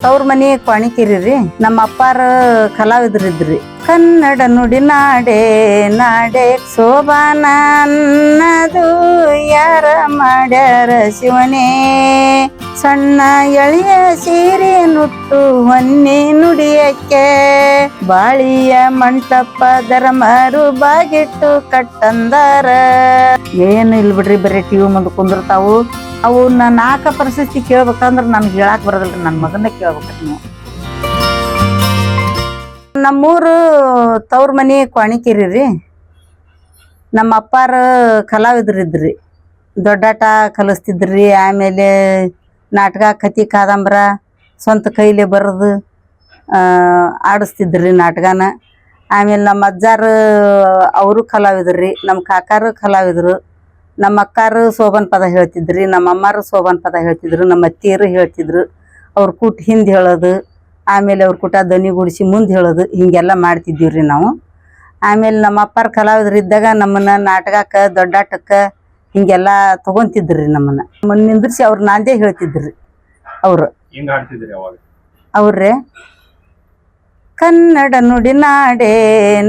ತವ್ರ ಮನೆ ಕ್ವಾಣಿಕಿರಿ ರೀ ನಮ್ಮ ಅಪ್ಪಾರ ಕಲಾವಿದ್ರಿದ್ರಿ ಕನ್ನಡ ನುಡಿ ನಾಡೆ ನಾಡೆ ಶೋಭಾನ ಅನ್ನದು ಯಾರ ಮಾಡ್ಯಾರ ಶಿವನೇ? ಸಣ್ಣ ಎಳೆಯ ಸೀರೆ ನುಟ್ಟು ಹೊನ್ನಿ ನುಡಿಯಕ್ಕೆ. ಬಾಳಿಯ ಮಂಟಪ ಧರ್ಮರು ಬಾಗಿಟ್ಟು ಕಟ್ಟಂದಾರ. ಏನು ಇಲ್ಲ ಬಿಡ್ರಿ, ಬರೀ ಟಿವಿ ಮುಂದೆ ಕುಂದಿರ್ತಾವು. ಅವು ನಾಲ್ಕ ಪರಿಸ್ಥಿತಿ ಕೇಳ್ಬೇಕಂದ್ರೆ ನನ್ಗೆ ಹೇಳಕ್ ಬರೋದಿಲ್ಲ ನನ್ನ ಮಗನ ಕೇಳ್ಬೇಕು ನೀವು. ನಮ್ಮೂರು ತವ್ರ ಮನೆ ಕ್ವಾಣಿಕೆರಿ ರೀ ನಮ್ಮ ಅಪ್ಪಾರ ಕಲಾವಿದ್ರಿದ್ರಿ. ದೊಡ್ಡಾಟ ಕಲಿಸ್ತಿದ್ರಿ, ಆಮೇಲೆ ನಾಟಕ ಕತಿ ಕಾದಂಬರ ಸ್ವಂತ ಕೈಲಿ ಬರೆದು ಆಡಿಸ್ತಿದ್ರಿ ನಾಟಕನ. ಆಮೇಲೆ ನಮ್ಮ ಅಜ್ಜಾರು ಅವರು ಕಲಾವಿದ್ರಿ, ನಮ್ಮ ಕಾಕಾರು ಕಲಾವಿದರು, ನಮ್ಮ ಅಕ್ಕಾರು ಶೋಭನ್ ಪದ ಹೇಳ್ತಿದ್ರಿ, ನಮ್ಮ ಅಮ್ಮಾರು ಶೋಭನ್ ಪದ ಹೇಳ್ತಿದ್ರು, ನಮ್ಮ ಅತ್ತಿಯರು ಹೇಳ್ತಿದ್ರು. ಅವ್ರು ಕೂಟ್ ಹಿಂದೆ ಹೇಳೋದು. ಆಮೇಲೆ ಅವ್ರ ಕೂಟ ದನಿಗೂಡಿಸಿ ಮುಂದೆ ಹೇಳೋದು ಹಿಂಗೆಲ್ಲ ಮಾಡ್ತಿದ್ದೀವಿ ರೀ ನಾವು. ಆಮೇಲೆ ನಮ್ಮ ಅಪ್ಪಾರ ಕಲಾವಿದ್ರು ಇದ್ದಾಗ ನಮ್ಮನ್ನ ನಾಟಕಕ್ಕೆ ದೊಡ್ಡಾಟಕ್ಕೆ ಹಿಂಗೆಲ್ಲ ತಗೊಂತಿದ್ರಿ ನಮ್ಮನ್ನ. ನಮ್ಮನ್ನ ನಿಂದ್ರಿಸಿ ಅವ್ರು ನಾಂದೇ ಹೇಳ್ತಿದ್ರಿ ಅವರು. ಅವ್ರೆ ಕನ್ನಡ ನುಡಿ ನಾಡೆ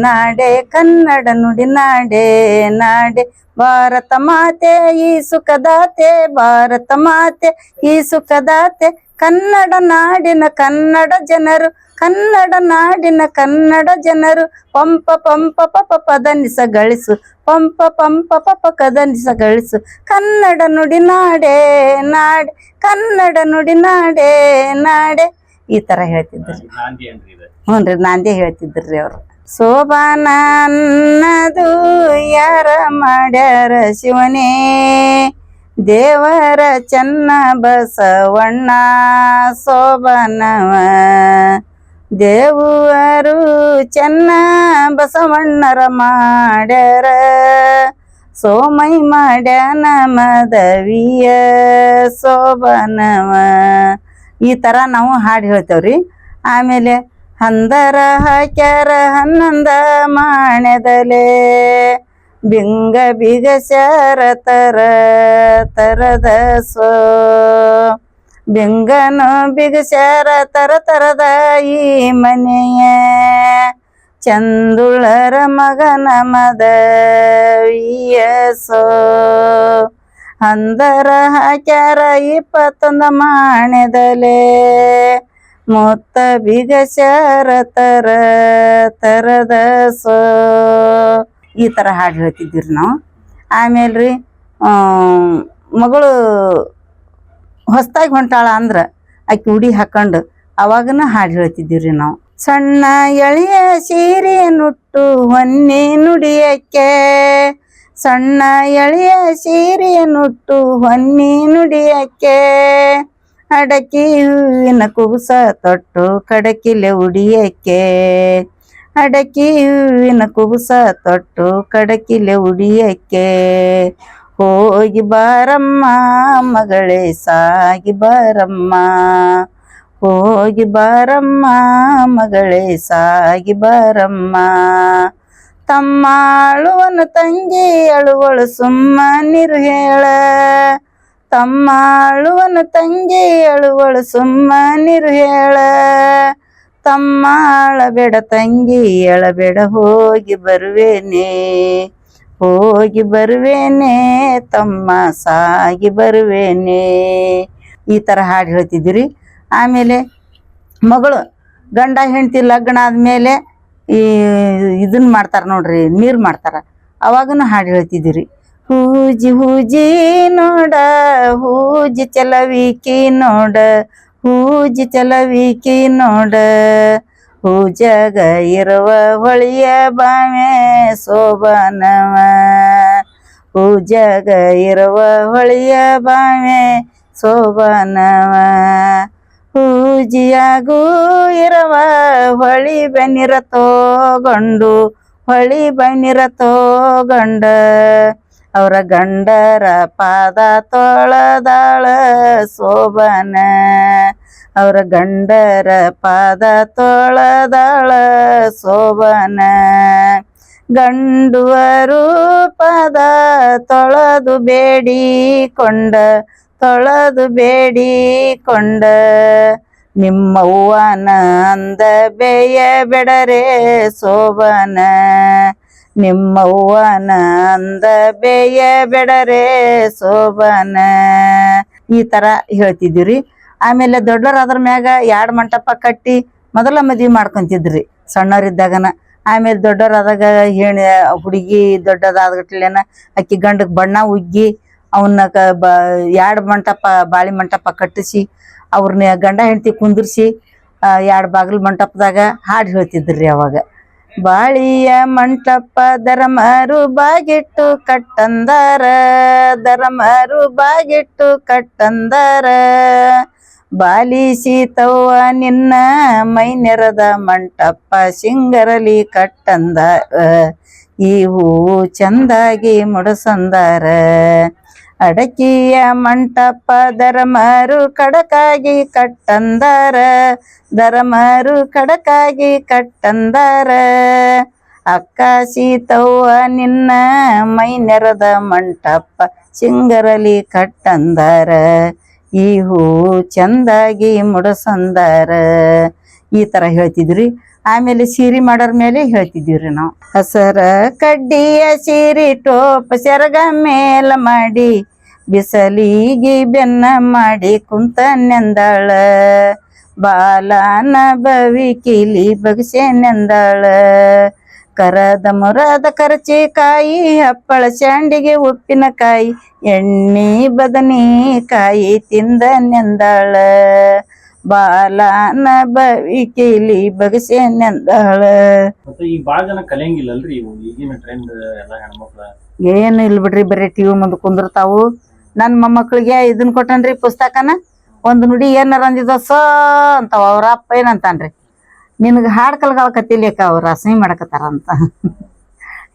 ನಾಡೆ ಕನ್ನಡ ನುಡಿ ನಾಡೆ ನಾಡೆ. ಭಾರತ ಮಾತೆ ಈ ಸುಖದಾತೆ ಭಾರತ ಮಾತೆ ಈ ಸುಖದಾತೆ. ಕನ್ನಡ ನಾಡಿನ ಕನ್ನಡ ಜನರು ಕನ್ನಡ ನಾಡಿನ ಕನ್ನಡ ಜನರು ಪಂಪ ಪಂಪ ಪಪ ಪದನಿಸ ಗಳಿಸು ಪಂಪ ಪಂಪ ಪಪ ಕದನಿಸ ಗಳಿಸು. ಕನ್ನಡ ನುಡಿ ನಾಡೆ ನಾಡೆ ಕನ್ನಡ ನುಡಿ ನಾಡೆ ನಾಡೆ. ಈ ತರ ಹೇಳ್ತಿದ್ರು. ಹ್ಞೂ ರೀ ನಾಂದೇ ಹೇಳ್ತಿದ್ರಿ ಅವರು. ಶೋಭಾನ ಅನ್ನದು ಯಾರ ಮಾಡ್ಯಾರ ಶಿವನೇ? ದೇವರ ಚನ್ನ ಬಸವಣ್ಣ ಸೋಬನವ. ದೇವರು ಚೆನ್ನ ಬಸವಣ್ಣರ ಮಾಡ್ಯಾರ. ಸೋಮೈ ಮಾಡ್ಯಾನ ಮದವಿಯ ಸೋಬನವ. ಈ ಥರ ನಾವು ಹಾಡು ಹೇಳ್ತೇವ್ರಿ. ಆಮೇಲೆ ಹಂದರ ಹಾಕ್ಯಾರ ಹನ್ನೊಂದ ಮಾಣ್ಯದಲೆ. ಬಿಂಗ ಬಿಗಸ್ಯಾರ ತರ ತರದ ಸೋ. ಬಿಂಗನು ಬಿಗಸ್ಯಾರ ತರ ತರದ ಈ ಮನೆಯ ಚಂದುಳರ ಮಗನ ಮದವಿಯ ಸೋ. ಅಂದರ ಹಾಕ್ಯಾರ ಇಪ್ಪತ್ತೊಂದ ಮಾಣೆದಲೆ. ಮೊತ್ತ ಬಿಗಸ್ಯಾರ ತರ ತರದ ಸೋ. ಈ ಥರ ಹಾಡು ಹೇಳ್ತಿದ್ದೀರಿ ನಾವು. ಆಮೇಲೆ ರೀ ಮಗಳು ಹೊಸ್ದಾಗಿ ಹೊಂಟಾಳ ಅಂದ್ರೆ ಆಕೆ ಉಡಿ ಹಾಕೊಂಡು ಅವಾಗನ ಹಾಡು ಹೇಳ್ತಿದ್ದೀವಿ ನಾವು. ಸಣ್ಣ ಎಳೆಯ ಸೀರೆ ನುಟ್ಟು ಹೊನ್ನೆ ನುಡಿಯಕ್ಕೆ, ಸಣ್ಣ ಎಳೆಯ ಸೀರೆ ನುಟ್ಟು ಹೊನ್ನೆ ನುಡಿಯಕ್ಕೆ, ಅಡಕಿ ಹೂವಿನ ಕುಬುಸ ತೊಟ್ಟು ಕಡಕಿಲೆ ಉಡಿಯಕ್ಕೆ ಅಡಕಿ ಹೂವಿನ ಕುಬುಸ ತೊಟ್ಟು ಕಡಕಿಲೆ ಉಡಿಯಕ್ಕೆ ಹೋಗಿ ಬಾರಮ್ಮ ಮಗಳೇ ಸಾಗಿ ಬಾರಮ್ಮ ಹೋಗಿ ಬಾರಮ್ಮ ಮಗಳೇ ಸಾಗಿ ಬಾರಮ್ಮ ತಮ್ಮ ಅಳುವನು ತಂಗಿ ಅಳುವಳು ಸುಮ್ಮನಿರು ಹೇಳ ತಮ್ಮ ಅಳುವನು ತಂಗಿ ಅಳುವಳು ಸುಮ್ಮನಿರು ಹೇಳ ತಮ್ಮ ಅಳಬೇಡ, ತಂಗಿ ಅಳಬೇಡ, ಹೋಗಿ ಬರುವೇನೆ ಹೋಗಿ ಬರುವೇನೆ, ತಮ್ಮ ಸಾಗಿ ಬರುವೇನೆ. ಈ ಥರ ಹಾಡು ಹೇಳ್ತಿದ್ದೀರಿ. ಆಮೇಲೆ ಮಗಳು, ಗಂಡ, ಹೆಂಡತಿ ಲಗ್ನ ಆದಮೇಲೆ ಈ ಇದನ್ನ ಮಾಡ್ತಾರೆ ನೋಡ್ರಿ, ನೀರು ಮಾಡ್ತಾರೆ. ಅವಾಗನು ಹಾಡು ಹೇಳ್ತಿದ್ದೀರಿ. ಹೂಜಿ ಹೂಜಿ ನೋಡ, ಹೂಜಿ ಚಲವಿಕಿ ನೋಡ ಹೂಜಿ ಚಲವಿಕಿ ನೋಡ, ಹೂಜಗ ಇರುವ ಹೊಳಿಯ ಬಾವೆ ಶೋಭನವ ಹೂಜಗ ಇರುವ ಹೊಳಿಯ ಬಾವೆ ಶೋಭನವ ಹೂಜಿಯಾಗೂ ಇರುವ ಹೊಳಿ ಬೆನ್ನಿರ ತೋಗೊಂಡು, ಹೊಳಿ ಬೆನ್ನಿರ ಗಂಡ ಅವರ ಗಂಡರ ಪಾದ ತೊಳದಾಳ ಶೋಭನ ಅವರ ಗಂಡರ ಪಾದ ತೊಳದಳ ಶೋಭನ ಗಂಡುವರು ಪದ ತೊಳೆದು ಬೇಡಿಕೊಂಡ ತೊಳೆದು ಬೇಡಿಕೊಂಡ. ನಿಮ್ಮವ್ವನ ಅಂದ ಬೇಯ ಬೆಡರೆ ಸೋಬನ. ನಿಮ್ಮವ್ವನ ಅಂದ ಬೇಯ ಬೆಡರೆ ಸೋಬನ. ಈ ತರ ಹೇಳ್ತಿದ್ವಿ ಆಮೇಲೆ ದೊಡ್ಡೋರಾದ್ರ ಮ್ಯಾಗ ಎರಡು ಮಂಟಪ ಕಟ್ಟಿ ಮೊದಲ ಮದ್ವಿ ಮಾಡ್ಕೊಂತಿದ್ರಿ ಸಣ್ಣವರಿದ್ದಾಗನ ಆಮೇಲೆ ದೊಡ್ಡೋರಾದಾಗ ಹೇಳಿ ಹುಡುಗಿ ದೊಡ್ಡದಾದ್ಗಟ್ಲೇನ ಅಕ್ಕಿ ಗಂಡಕ್ಕೆ ಬಣ್ಣ ಉಗ್ಗಿ ಅವನ್ನ ಕ ಬ ಎರಡು ಮಂಟಪ ಬಾಳಿ ಮಂಟಪ ಕಟ್ಟಿಸಿ ಅವ್ರನ್ನ ಗಂಡ ಹೆಂಡತಿ ಕುಂದಿರ್ಸಿ ಎರಡು ಬಾಗಿಲು ಮಂಟಪದಾಗ ಹಾಡು ಹೇಳ್ತಿದ್ರಿ ಅವಾಗ. ಬಾಳಿಯ ಮಂಟಪ ದರಮರು ಬಾಗಿಟ್ಟು ಕಟ್ಟಂದರ ದರಮರು ಬಾಗಿಟ್ಟು ಕಟ್ಟಂದಾರ. ಬಾಲಿಸಿ ತವ್ವ ನಿನ್ನ ಮೈ ನೆರದ ಮಂಟಪ ಸಿಂಗರಲಿ ಕಟ್ಟಂದಾರ. ಈ ಹೂವು ಚಂದಾಗಿ ಮುಡಸಂದಾರ. ಅಡಕಿಯ ಮಂಟಪ್ಪ ದರಮಾರು ಕಡಕಾಗಿ ಕಟ್ಟಂದಾರ. ದರಮಾರು ಕಡಕಾಗಿ ಕಟ್ಟಂದಾರ. ಅಕ್ಕ ಸೀತವ್ವ ನಿನ್ನ ಮೈ ನೆರದ ಮಂಟಪ ಸಿಂಗರಲಿ ಕಟ್ಟಂದಾರ. ಈ ಹೂ ಚಂದಾಗಿ ಮುಡಸಂದಾರ. ಈ ತರ ಹೇಳ್ತಿದ್ರಿ. ಆಮೇಲೆ ಸೀರೆ ಮಾಡೋರ್ ಮೇಲೆ ಹೇಳ್ತಿದ್ದೀವ್ರಿ ನಾವು. ಹಸರ ಕಡ್ಡಿಯ ಸೀರೆ ಟೋಪ ಸೆರಗ ಮೇಲ ಮಾಡಿ, ಬಿಸಲಿಗೆ ಬೆನ್ನ ಮಾಡಿ ಕುಂತ ನೆಂದಾಳ. ಬಾಲನ ಬವಿ ಕಿಲಿ ಬಗಸೆ ನೆಂದಾಳ. ಕರದ ಮುರದ ಕರಚಿಕಾಯಿ ಹಪ್ಪಳ ಶಾಂಡಿಗೆ ಉಪ್ಪಿನಕಾಯಿ ಎಣ್ಣೆ ಬದನೆಕಾಯಿ ತಿಂದ ನೆಂದಾಳ. ಬಾಲನ ಬವಿ ಕಿಲಿ ಬಗಸೆ ನೆಂದಾಳ. ಮತ್ತೆ ಈಗ ಬಾಳ ಜನ ಕಲಿಯಂಗಿಲ್ಲಲ್ರಿ ಇವು? ಈಗಿನ ಟ್ರೆಂಡ್ ಎಲ್ಲ ಹೆಣ್ಮಕ್ಳ. ಏನು ಇಲ್ಲ ಬಿಡ್ರಿ ಬರೀ ಟಿವಿ ಮುಂದೆ ಕುಂದಿರ್ತಾವು. ನನ್ನ ಮೊಮ್ಮಕ್ಳಿಗೆ ಇದನ್ನ ಕೊಟ್ಟನ್ರಿ ಪುಸ್ತಕನ. ಒಂದು ನುಡಿ ಏನಾರ ಅಂದಿದ ಸ ಅಂತಾವ. ಅವ್ರ ಅಪ್ಪ ಏನಂತಾನ್ರಿ? ನಿನಗೆ ಹಾಡು ಕಲ್ಗಾಳಕತ್ತಿಲ್ಲೇಕ ಅವ್ರು ಅಸಹ್ಯ ಮಾಡಕತ್ತಾರ ಅಂತ.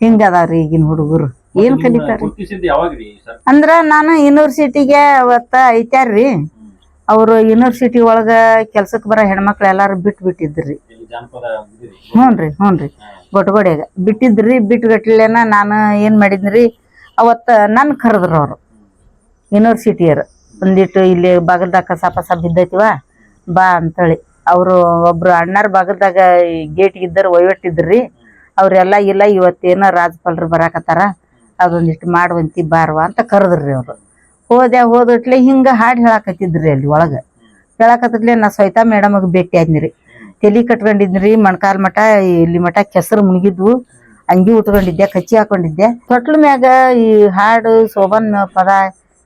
ಹಿಂಗದಾವ್ರಿ ಈಗಿನ ಹುಡುಗರು. ಏನ್ ಕಲಿತಾರ ಅಂದ್ರ ನಾನು ಯೂನಿವರ್ಸಿಟಿಗೆ ಅವತ್ತ ಐತ್ಯಾರ್ರಿ. ಅವರು ಯೂನಿವರ್ಸಿಟಿ ಒಳಗ ಕೆಲ್ಸಕ್ಕೆ ಬರೋ ಹೆಣ್ಮಕ್ಳು ಎಲ್ಲಾರು ಬಿಟ್ಟು ಬಿಟ್ಟಿದ್ರಿ. ಹ್ಞೂ ರೀ ಹ್ಞೂ ಹ್ಞೂನ್ರಿ ಹ್ಞೂನ್ರಿ ಗೊಟಗೋಡ್ಯಾಗ. ಬಿಟ್ಟಿದ್ರಿ ಬಿಟ್ಟುಗಟ್ಲೆನ ನಾನು ಏನು ಮಾಡಿದ್ರಿ ಅವತ್ತ ನನ್ನ ಕರೆದ್ರು ಅವರು. ಯೂನಿವರ್ಸಿಟಿಯರು ಒಂದಿಟ್ಟು ಇಲ್ಲಿ ಬಾಗಲ್ದಾಗ ಕಸ ಪಸ ಬಿದ್ದೈತಿವ ಬಾ ಅಂತೇಳಿ. ಅವರು ಒಬ್ರು ಅಣ್ಣಾರ ಭಾಗದಾಗ ಗೇಟ್ಗೆ ಇದ್ದರು ಒಯ್ಯಟ್ಟಿದ್ರಿ. ಅವರೆಲ್ಲ, ಇಲ್ಲ, ಇವತ್ತೇನೋ ರಾಜಪಾಲರು ಬರಾಕತ್ತಾರ. ಅದೊಂದಿಷ್ಟು ಮಾಡುವಂತಿ ಬಾರ್ವಾ ಅಂತ ಕರೆದ್ರಿ ಅವರು. ಹೋದೆ ಹೋದಟ್ಲೆ ಹಿಂಗೆ ಹಾಡು ಹೇಳಾಕತ್ತಿದ್ರಿ ಅಲ್ಲಿ ಒಳಗೆ. ಹೇಳಾಕತ್ತಿದ್ಲೆ ನಾ ಸವಿತಾ ಮೇಡಮ್ಗೆ ಭೇಟಿ ಆದ್ನಿರಿ. ತೆಲಿ ಕಟ್ಕೊಂಡಿದ್ನಿರಿ, ಮೊಣಕಾಲ್ ಮಠ, ಇಲ್ಲಿ ಮಠ ಕೆಸರು ಮುಣಗಿದ್ವು. ಅಂಗಿ ಉಟ್ಕೊಂಡಿದ್ದೆ, ಕಚ್ಚಿ ಹಾಕೊಂಡಿದ್ದೆ. ತೊಟ್ಲ ಮ್ಯಾಗ ಈ ಹಾಡು ಶೋಭನ್ ಪದ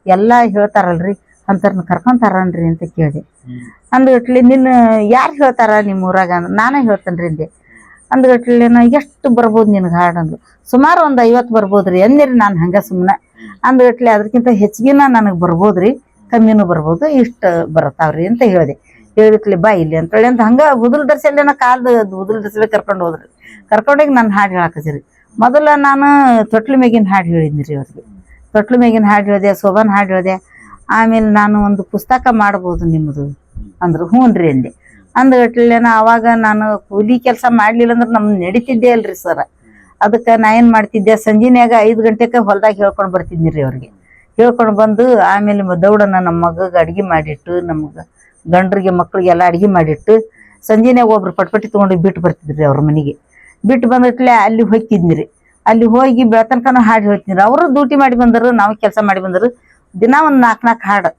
ಎಲ್ಲ ಹೇಳ್ತಾರಲ್ರಿ. ಅಂತರ್ನ ಕರ್ಕೊಂತಾರನ್ರಿ ಅಂತ ಕೇಳಿದೆ. ಅಂದ ಅಂದ್ಗಟ್ಲಿ ನಿನ್ನ ಯಾರು ಹೇಳ್ತಾರ ನಿಮ್ಮ ಊರಾಗ ನಾನು ನಾನೇ ಹೇಳ್ತೇನ್ರಿ ಅಂದೆ. ಅಂದ್ಗಟ್ಲಿ ನಾ ಎಷ್ಟು ಬರ್ಬೋದು ನಿನಗೆ ಹಾಡು ಅಂದ್ಲು ಸುಮಾರು ಒಂದು ಐವತ್ತು ಬರ್ಬೋದ್ರಿ ಅಂದಿರಿ ನಾನು ಹಂಗೆ ಸುಮ್ಮನೆ ಅಂದ್ಗಟ್ಲೆ ಅದಕ್ಕಿಂತ ಹೆಚ್ಚಿಗೆನ ನನಗೆ ಬರ್ಬೋದ್ರಿ ಕಮ್ಮಿನೂ ಬರ್ಬೋದು ಇಷ್ಟು ಬರ್ತಾವ್ರಿ ಅಂತ ಹೇಳಿದೆ. ಹೇಳಿದ್ಲಿ ಬಾ ಇಲ್ಲಿ ಅಂತೇಳಿ ಅಂತ ಹಂಗೆ ಹುದುಲ್ ದರ್ಸಲ್ಲೇನ ಕಾಲ್ದು ಉದುಲ್ ದರ್ಸಲೇ ಕರ್ಕೊಂಡು ಹೋದ್ರಿ. ಕರ್ಕೊಂಡೋಗಿ ನಾನು ಹಾಡು ಹೇಳಾಕತ್ತೀರಿ. ಮೊದಲ ನಾನು ತೊಟ್ಲು ಮೇಗಿನ ಹಾಡು ಹೇಳಿದ್ನಿ ರೀ ಅವ್ರಿಗೆ. ತೊಟ್ಲು ಮೇಗಿನ ಹಾಡು ಹೇಳಿದೆ ಶೋಭನ್ ಹಾಡು ಹೇಳಿದೆ ಆಮೇಲೆ ನಾನು ಒಂದು ಪುಸ್ತಕ ಮಾಡ್ಬೋದು ನಿಮ್ಮದು ಅಂದ್ರೆ ಹ್ಞೂ ರೀ ಅಂದೆ. ಅಂದ್ಗಟ್ಲೇನ ಅವಾಗ ನಾನು ಕೂಲಿ ಕೆಲಸ ಮಾಡ್ಲಿಲ್ಲ ಅಂದ್ರೆ ನಮ್ಗೆ ನಡೀತಿದ್ದೆ ಅಲ್ರಿ ಸರ. ಅದಕ್ಕೆ ನಾ ಏನು ಮಾಡ್ತಿದ್ದೆ, ಸಂಜೆನ್ಯಾಗ ಐದು ಗಂಟೆಗೆ ಹೊಲ್ದಾಗ ಹೇಳ್ಕೊಂಡು ಬರ್ತಿದ್ನಿ ರೀ ಅವ್ರಿಗೆ. ಹೇಳ್ಕೊಂಡು ಬಂದು ಆಮೇಲೆ ದೌಡನ್ನ ನಮ್ಮ ಮಗಗೆ ಅಡ್ಗೆ ಮಾಡಿಟ್ಟು ನಮ್ಗೆ ಗಂಡ್ರಿಗೆ ಮಕ್ಳಿಗೆಲ್ಲ ಅಡ್ಗೆ ಮಾಡಿಟ್ಟು, ಸಂಜೆನ್ಯಾಗ ಒಬ್ರು ಪಟ್ಪಟ್ಟಿ ತೊಗೊಂಡು ಬಿಟ್ಟು ಬರ್ತಿದ್ರಿ ಅವ್ರ ಮನೆಗೆ. ಬಿಟ್ಟು ಬಂದಟ್ಲೆ ಅಲ್ಲಿ ಹೋಗ್ತಿದ್ನಿ ರೀ ಅಲ್ಲಿ ಹೋಗಿ ಬೆಳತನಕನ ಹಾಡಿ ಹೇಳ್ತೀನಿ ಅವರು ಡ್ಯೂಟಿ ಮಾಡಿ ಬಂದರು, ನಾವು ಕೆಲಸ ಮಾಡಿ ಬಂದರು. ದಿನ ಒಂದು ನಾಲ್ಕು ನಾಲ್ಕು ಹಾಡು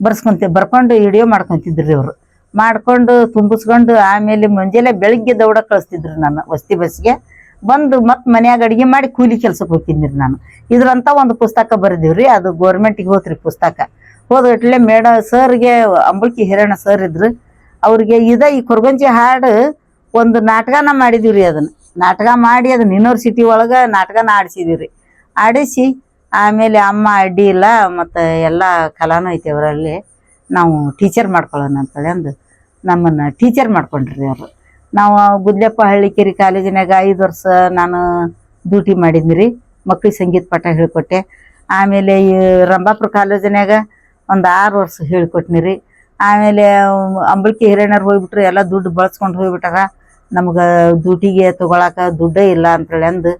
ಬರ್ಸ್ಕೊಂತ, ಬರ್ಕೊಂಡು ವಿಡಿಯೋ ಮಾಡ್ಕೊಂತಿದ್ರಿ ಅವರು ಮಾಡ್ಕೊಂಡು ತುಂಬಿಸ್ಕೊಂಡು ಆಮೇಲೆ ಮುಂಜಾನೆ ಬೆಳಿಗ್ಗೆ ದೌಡ ಕಳಿಸ್ತಿದ್ರು ನಾನು ವಸ್ತಿ ಬಸ್ಗೆ ಬಂದು ಮತ್ತೆ ಮನ್ಯಾಗ ಅಡಿಗೆ ಮಾಡಿ ಕೂಲಿ ಕೆಲ್ಸಕ್ಕೆ ಹೋಗ್ತಿದ್ನಿ ನಾನು. ಇದ್ರಂತ ಒಂದು ಪುಸ್ತಕ ಬರೆದಿವ್ರಿ, ಅದು ಗೋರ್ಮೆಂಟಿಗೆ ಹೋತ್ರಿ ಪುಸ್ತಕ. ಹೋದಟ್ಲೆ ಮೇಡ ಸರ್ಗೆ, ಅಂಬುಲ್ಕಿ ಹಿರಣ್ಣ ಸರ್ ಇದ್ರು. ಅವ್ರಿಗೆ ಇದ ಈ ಕೊರಗಂಜಿ ಹಾಡು ಒಂದು ನಾಟಕನ ಮಾಡಿದೀವ್ರಿ ಅದನ್ನ. ನಾಟಕ ಮಾಡಿ ಅದನ್ನ ಯೂನಿವರ್ಸಿಟಿ ಒಳಗ ನಾಟಕನ ಆಡಿಸಿದೀವ್ರಿ. ಆಡಿಸಿ ಆಮೇಲೆ ಅಮ್ಮ ಅಡ್ಡಿ ಇಲ್ಲ, ಮತ್ತು ಎಲ್ಲ ಕಲಾನು ಐತೆ ಅವರಲ್ಲಿ. ನಾವು ಟೀಚರ್ ಮಾಡ್ಕೊಳ್ಳೋಣ ಅಂತೇಳಿ ಅಂದು ನಮ್ಮನ್ನು ಟೀಚರ್ ಮಾಡ್ಕೊಂಡ್ರಿ ಅವರು ನಾವು ಗುದ್ಲೆಪ್ಪ ಹಳ್ಳಿಕೆರೆ ಕಾಲೇಜಿನಾಗ ಐದು ವರ್ಷ ನಾನು ಡ್ಯೂಟಿ ಮಾಡಿದ್ನಿ ರೀ ಮಕ್ಳಿಗೆ ಸಂಗೀತ ಪಾಠ ಹೇಳ್ಕೊಟ್ಟೆ. ಆಮೇಲೆ ಈ ರಂಭಾಪುರ ಕಾಲೇಜಿನಾಗ ಒಂದು ಆರು ವರ್ಷ ಹೇಳ್ಕೊಟ್ನಿ ರೀ ಆಮೇಲೆ ಅಂಬಳ್ಕಿ ಹಿರಣ್ಯರು ಹೋಗ್ಬಿಟ್ರು, ಎಲ್ಲ ದುಡ್ಡು ಬಳಸ್ಕೊಂಡು ಹೋಗ್ಬಿಟ್ಟಾರ ನಮ್ಗೆ ಡ್ಯೂಟಿಗೆ ತೊಗೊಳಕ ದುಡ್ಡೇ ಇಲ್ಲ ಅಂತೇಳಿ ಅಂದು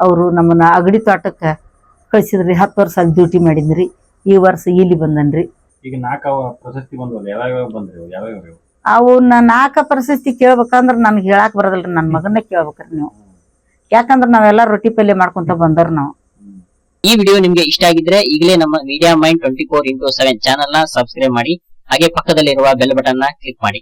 ಅವರು ನಮ್ಮನ್ನು ಅಗಡಿ ತೋಟಕ್ಕೆ ಕಳ್ಸಿದ್ರಿ ಹತ್ತು ವರ್ಷ ಅಲ್ಲಿ ಡ್ಯೂಟಿ ಮಾಡಿದ್ರಿ ಈ ವರ್ಷ ಇಲ್ಲಿ ಬಂದನ್ರಿ. ಈಗ ನಾಲ್ಕು ಪ್ರಶಸ್ತಿ ಬಂದವಲ್ಲ ಬಂದ್ರಿ ಅವು? ನಾಲ್ಕ ಪ್ರಶಸ್ತಿ ಕೇಳ್ಬೇಕಂದ್ರ ನನ್ಗೆ ಹೇಳಾಕ್ ಬರೋದಿಲ್ರಿ ನನ್ನ ಮಗನ್ನ ಕೇಳ್ಬೇಕ್ರಿ ನೀವು. ಯಾಕಂದ್ರ ನಾವೆಲ್ಲ ರೊಟ್ಟಿ ಪಲ್ಯ ಮಾಡ್ಕೊಂತ ಬಂದವ್ರ ನಾವು. ಈ ವಿಡಿಯೋ ನಿಮ್ಗೆ ಇಷ್ಟ ಆಗಿದ್ರೆ ಈಗಲೇ ನಮ್ಮ media mind twenty four into seven ಚಾನಲ್ನ ಸಬ್ಸ್ಕ್ರೈಬ್ ಮಾಡಿ ಹಾಗೆ ಪಕ್ಕದಲ್ಲಿರುವ ಬೆಲ್ ಬಟನ್ನ ಕ್ಲಿಕ್ ಮಾಡಿ.